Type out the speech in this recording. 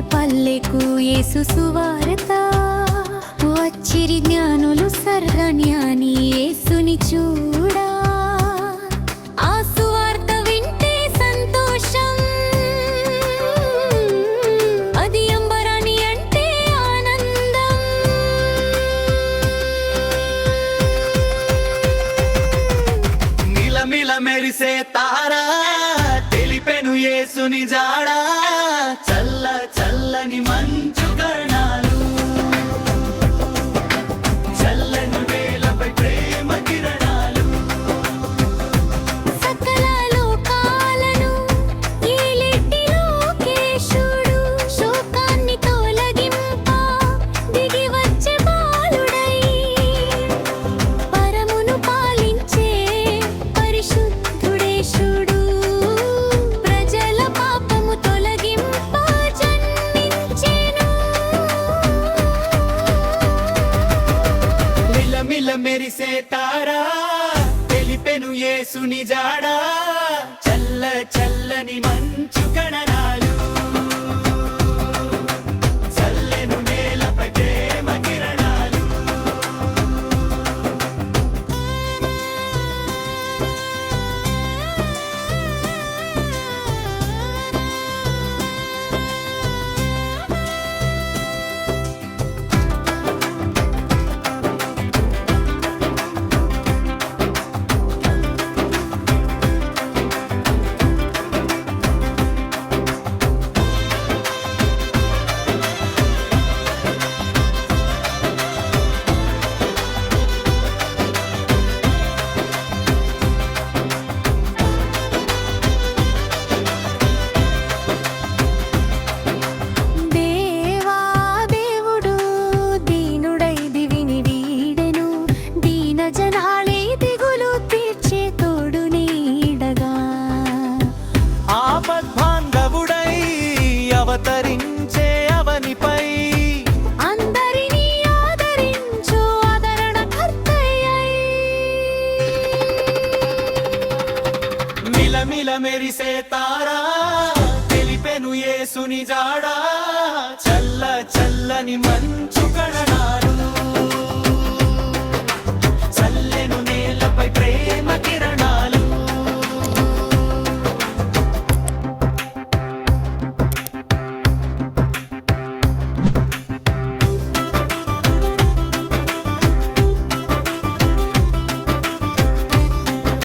పల్లెకు యేసు సువార్త. వచ్చిరి జ్ఞానులు సర్వజ్ఞాని యేసుని చూడా. ఆ సువార్త వింటే సంతోషం. అది అంబరాని అంటే ఆనందం. మిలమిల మెరిసే తారా తెలిపెను యేసుని జాడా. చల్ల మెరిసే తారా తెలిపెను ఏసుని జాడా. చల్ల చల్లని మంచు కణనాలు మిలమిల మెరిసే తారా తెలిపెను యేసుని జాడా చల్ల చల్లని మంచు కడనారు చల్లెను నేలపై ప్రేమ